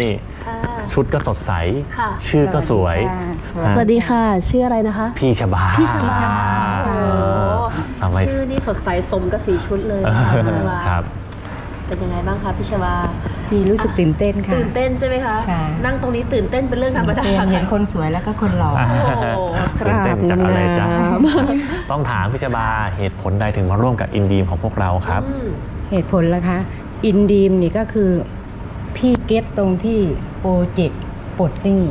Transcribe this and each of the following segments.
นี่ค่ะ ชุดก็สดใส ค่ะ ชื่อก็สวยสวัสดีค่ะ ชื่ออะไรนะคะ พี่ชบาพี่ชบา โอ้โอ้โหทำไมชื่อนี่สดใสสมกับสีชุดเลยเอค่ะอพี่ชบาครับ เป็นยังไงบ้างคะพี่ชบาพี่รู้สึกตื่นเต้นค่ะ ตื่นเต้นใช่ไหมคะ ค่ะ นั่งตรงนี้ตื่นเต้นเป็นเรื่องธรรมดาเห็นค่ะเห็นคนสวยแล้วก็คนหล่ออ่าโอ้โห ตื่นเต้นจากอะไรจ๊ะครับต้องถามพี่ชบาเหตุผลใดถึงมาร่วมกับอินดีมของพวกเราครับ อืม เหตุผลละคะ อินดีมนี่ก็คือ พี่เก็ตตรงที่โปรเจกต์ปลดหนี้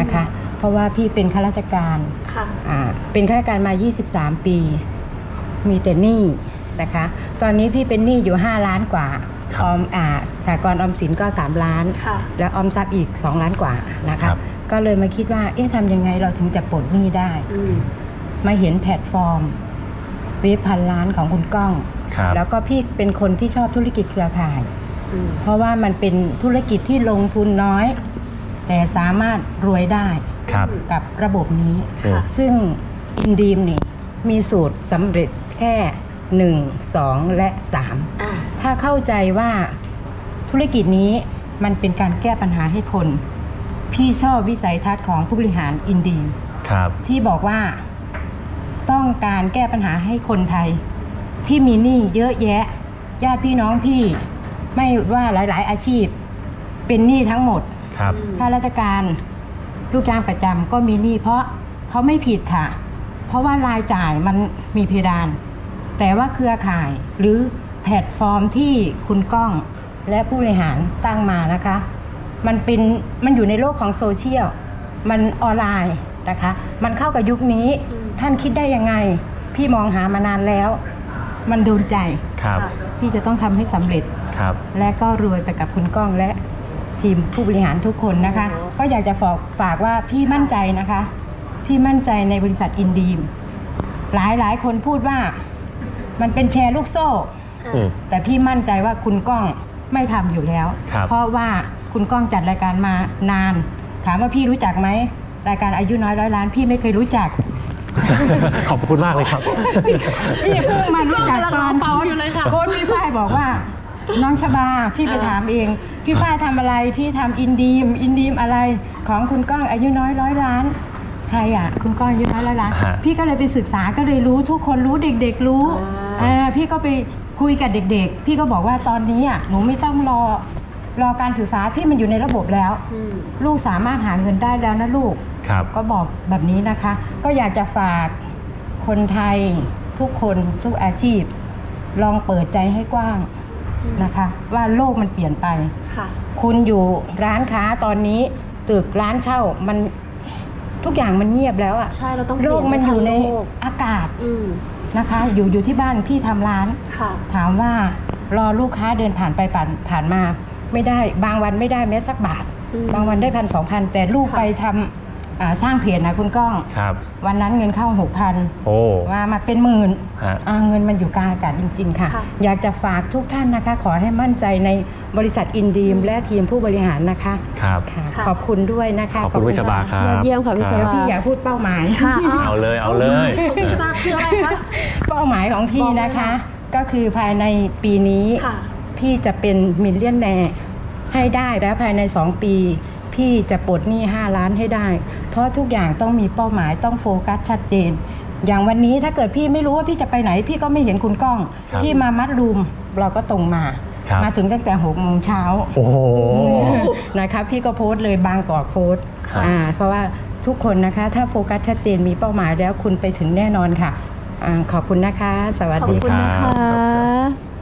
นะคะ เพราะว่าพี่เป็นข้าราชการค่ะอ่าเป็นข้าราชการมา 23 ปี มีแต่หนี้นะคะ ตอนนี้พี่เป็นหนี้อยู่ 5 ล้านกว่าครับออมอ่าสหกรณ์ออมสินก็ 3 ล้าน ค่ะ แล้วออมทรัพย์อีก 2 ล้านกว่านะครัคะ บ ก็เลยมาคิดว่า เอ๊ะทำยังไงเราถึงจะปลดหนี้ได้ อืม มาเห็นแพลตฟอร์ม เว็บพันล้านของคุณก้อง ครับ แล้วก็พี่เป็นคนที่ชอบธุรกิจเครือข่ายอืม เพราะว่ามันเป็นธุรกิจที่ลงทุนน้อย แต่สามารถรวยได้ครับ กับระบบนี้อืม ซึ่งอินดีมนี่มีสูตรสำเร็จแค่หนึ่งสองและสาม อ่าถ้าเข้าใจว่าธุรกิจนี้มันเป็นการแก้ปัญหาให้คน พี่ชอบวิสัยทัศน์ของผู้บริหารอินดีมครับ ที่บอกว่าต้องการแก้ปัญหาให้คนไทย ที่มีหนี้เยอะแยะ ญาติพี่น้องพี่ ไม่ว่าหลาย ๆ อาชีพ เป็นหนี้ทั้งหมดครับอืมข้าราชการลูกจ้างประจำก็มีหนี้เพราะเขาไม่ผิดค่ะ เพราะว่ารายจ่ายมันมีเพดาน แต่ว่าเครือข่ายหรือแพลตฟอร์มที่คุณก้องและผู้บริหารตั้งมานะคะ มันเป็นมันอยู่ในโลกของโซเชียลมันออนไลน์นะคะ มันเข้ากับยุคนี้อืม ท่านคิดได้ยังไง พี่มองหามานานแล้ว มันโดนใจ ครับ ค่ะที่จะต้องทำให้สำเร็จ ครับ และก็รวยไปกับคุณก้องและทีมผู้บริหารทุกคนนะคะ โอ้โห ก็อยากจะฝากฝากว่าพี่มั่นใจนะคะ พี่มั่นใจในบริษัทอินดีม หลายหลายคนพูดว่า มันเป็นแชร์ลูกโซ่ อืม แต่พี่มั่นใจว่าคุณก้องไม่ทำอยู่แล้ว ครับเพราะว่าคุณก้องจัดรายการมานาน ถามว่าพี่รู้จักไหมรายการอายุน้อยร้อยล้าน พี่ไม่เคยรู้จัก ขอบคุณมากเลยครับ พี่เพิ่งมารู้จักกำลังตรออนฟังอยู่เลยค่ะโค้ชพี่ฝ้ายบอกว่า น้องชบาพี่ไปอ่าถามเอง พี่ฝ้ายทำอะไร พี่ทำอินดีม อินดีมอะไรของคุณก้องอายุน้อยร้อยล้านใครอะคุณก้องอายุน้อยร้อยล้าน ฮะ พี่ก็เลยไปศึกษาก็เลยรู้ทุกคนรู้เด็ก ๆ รู้อ่าอ่าพี่ก็ไปคุยกับเด็ก ๆ พี่ก็บอกว่าตอนนี้อะหนูไม่ต้องรอรอการศึกษาที่มันอยู่ในระบบแล้วอืมลูกสามารถหาเงินได้แล้วนะลูกครับ ก็บอกแบบนี้นะคะ ก็อยากจะฝากคนไทยทุกคนทุกอาชีพ ลองเปิดใจให้กว้างนะคะ ว่าโลกมันเปลี่ยนไปค่ะ คุณอยู่ร้านค้าตอนนี้ตึกร้านเช่ามันทุกอย่างมันเงียบแล้วอะใช่เราต้องโลกมันอยู่ในเปลี่ยนไปทางโลกอากาศอืมนะคะ อยู่อยู่ที่บ้านพี่ทำร้านค่ะถามว่ารอลูกค้าเดินผ่านไปผ่านผ่านมา ไม่ได้บางวันไม่ได้แม้สักบาทอืมบางวันได้พันสองพันแต่ลูกค่ะไปทำ อ่าสร้างเพจนะคุณก้อง ครับ วันนั้นเงินเข้าหกพันโอ้ ว่ามาเป็นหมื่นฮะ อ่าเงินมันอยู่กลางอากาศจริง ๆ ค่ะ ค่ะ อยากจะฝากทุกท่านนะคะ ขอให้มั่นใจในบริษัทอินดีมและทีมผู้บริหารนะคะครับ ค่ะค่ะขอบคุณด้วยนะคะขอบคุณพี่ชบาครับยอดเยี่ยมค่ะพี่ชบาเดี๋ยวพี่อยากพูดเป้าหมาย ค่ะเอาเลยเอาเลยของพี่ชบาคืออะไรคะ เป้าหมายของพี่นะคะบอกเลยก็คือภายในปีนี้ ค่ะ พี่จะเป็นมิลเลียนแนร์ให้ได้แล้วภายใน 2 ปี พี่จะปลดหนี้5ล้านให้ได้ เพราะทุกอย่างต้องมีเป้าหมายต้องโฟกัสชัดเจน อย่างวันนี้ถ้าเกิดพี่ไม่รู้ว่าพี่จะไปไหน พี่ก็ไม่เห็นคุณก้อง ครับ พี่มามัดรูมเราก็ตรงมา ครับ มาถึงตั้งแต่หกโมงเช้า โอ้โห นะคะพี่ก็โพสต์เลยบางกอกโพสต์ครับ อ่าเพราะว่าทุกคนนะคะ ถ้าโฟกัสชัดเจนมีเป้าหมายแล้วคุณไปถึงแน่นอนค่ะอาขอบคุณนะคะ สวัสขอบดี คุณค่ะนะคะ